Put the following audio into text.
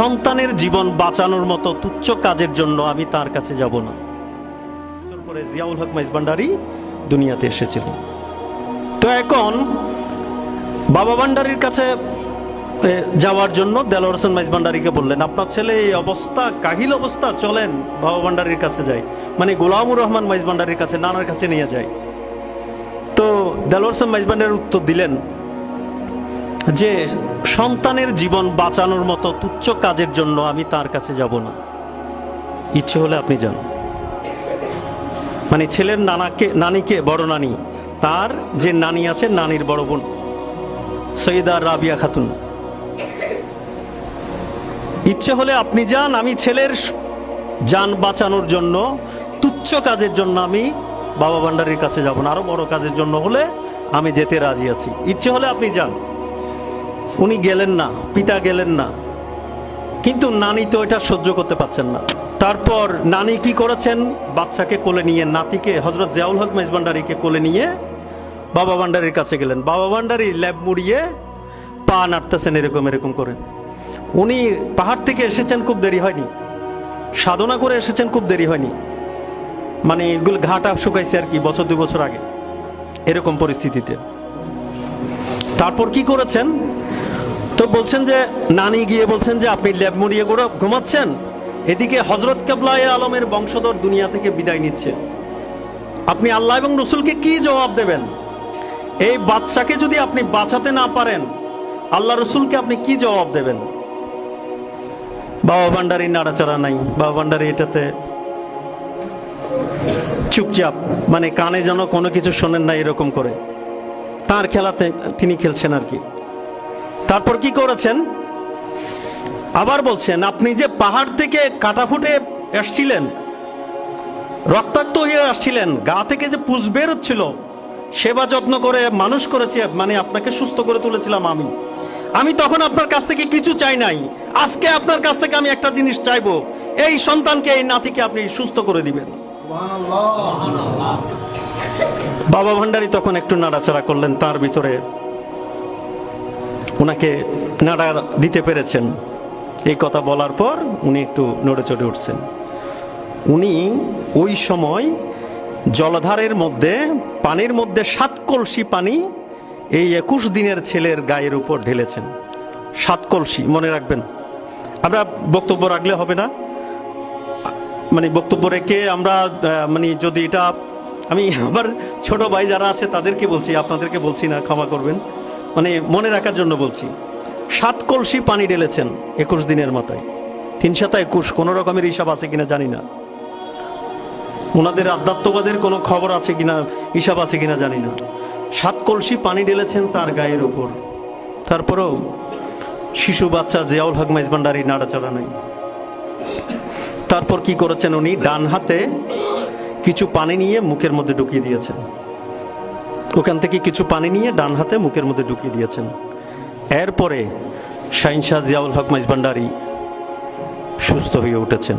সন্তানের জীবন বাঁচানোর মতো তুচ্ছ কাজের জন্য আমি তার কাছে যাব না। পরে জিয়াউল হক মাইজ ভান্ডারি দুনিয়াতে এসেছিল। তো এখন বাবা ভান্ডারির কাছে যাওয়ার জন্য দেলোয়ার হোসেন মাইজ ভান্ডারিকে বললেন, আপনার ছেলে এই অবস্থা, কাহিল অবস্থা, চলেন বাবা ভান্ডারির কাছে যাই। মানে গোলামুর রহমান মাইজ ভান্ডারির কাছে, নানার কাছে নিয়ে যায় তো দেলোয়ার হোসেন মাইজ ভান্ডারের উত্তর দিলেন যে সন্তানের জীবন বাঁচানোর মতো তুচ্ছ কাজের জন্য আমি তার কাছে যাব না। ইচ্ছে হলে আপনি যান। মানে ছেলের নানাকে, নানিকে, বড় নানি, তার যে নানি আছে, নানির বড় বোন, সৈয়দা রাবিয়া খাতুন। ইচ্ছে হলে আপনি যান, আমি ছেলের যান বাঁচানোর জন্য, তুচ্ছ কাজের জন্য আমি বাবা ভান্ডারির কাছে যাব না। আরও বড় কাজের জন্য হলে আমি যেতে রাজি আছি। ইচ্ছে হলে আপনি যান। উনি গেলেন না, পিতা গেলেন না। কিন্তু নানি তো এটা সহ্য করতে পারছেন না। তারপর নানি কি করেছেন? বাচ্চাকে কোলে নিয়ে, নাতিকে হজরত জিয়াউল হক মাইজ ভান্ডারিকে কোলে নিয়ে বাবা ভান্ডারির কাছে গেলেন। বাবা ভান্ডারি ল্যাব মুড়িয়ে পা নাড়তেছেন এরকম এরকম করে। উনি পাহাড় থেকে এসেছেন, খুব দেরি হয়নি। সাধনা করে এসেছেন, খুব দেরি হয়নি। মানে এগুলো ঘাটা শুকাইছে আর কি, বছর, দুই বছর আগে। এরকম পরিস্থিতিতে। তারপর কি করেছেন? তো বলছেন যে, নানি গিয়ে বলছেন যে, আপনি ল্যাব মুড়িয়ে করে ঘুমাচ্ছেন? এদিকে হজরত কেবলায় আলমের বংশধর দুনিয়া থেকে বিদায় নিচ্ছে। আপনি আল্লাহ এবং রসুলকে কি জবাব দেবেন? এই বাচ্চাকে যদি আপনি বাঁচাতে না পারেন, আল্লাহ রসুলকে আপনি কি জবাব দেবেন? বাবা ভান্ডারি নাড়াচাড়া নাই। বাবা ভান্ডারি এটাতে চুপচাপ মানে কানে যেন কোনো কিছু শোনেন না এরকম করে। তার খেলাতে তিনি খেলছেন আর কি। তারপর কি করেছেন? আবার বলছেন আপনি যে পাহাড় থেকে কাটা ফুটে এসছিলেন রক্তাক্ত হয়ে আসছিলেন গা থেকে যে পুষ বের হচ্ছিল সেবা যত্ন করে মানুষ করেছি মানে আপনাকে সুস্থ করে তুলেছিলাম আমি। আমি তখন আপনার কাছ থেকে কিছু চাই নাই। আজকে আপনার কাছ থেকে আমি একটা জিনিস চাইব এই সন্তানকে এই নাতিকে আপনি সুস্থ করে দিবেন। বাবা ভান্ডারি তখন একটু নাড়াচাড়া করলেন তার ভিতরে ওনাকে নাড়া দিতে পেরেছেন। এই কথা বলার পর উনি একটু নড়ে চড়ে উঠছেন। উনি ওই সময় জলধারের মধ্যে, পানির মধ্যে সাত কলসি পানি এই একুশ দিনের ছেলের গায়ের উপর ঢেলেছেন। সাত কলসি, মনে রাখবেন। আমরা বক্তব্য রাখলে হবে না। মানে বক্তব্য রেখে আমরা মানে যদি এটা, আমি আমার ছোট ভাই যারা আছে তাদেরকে বলছি, আপনাদেরকে বলছি না, ক্ষমা করবেন। মানে মনে রাখার জন্য বলছি, সাত কলসি পানি ঢেলেছেন একুশ দিনের মাথায়। তিন সাতা একুশ, কোনো রকমের হিসাব আছে কিনা জানি না। ওনাদের আধ্যাত্মবাদের কোনো খবর আছে কিনা, হিসাব আছে কিনা জানি না। সাত কলসি পানি ঢেলেছেন তার গায়ের ওপর তারপরেও শিশু বাচ্চা জিয়াউল হক মাইজ ভান্ডারি নাড়াচাড়া নাই। তারপর কি করেছেন উনি? ডান হাতে কিছু পানি নিয়ে মুখের মধ্যে ঢুকিয়ে দিয়েছেন। ওখান থেকে কিছু পানি নিয়ে ডান হাতে মুখের মধ্যে ঢুকিয়ে দিয়েছেন। এরপরে শাহিনশাহ জিয়াউল হক মাইজ ভান্ডারি সুস্থ হয়ে উঠেছেন।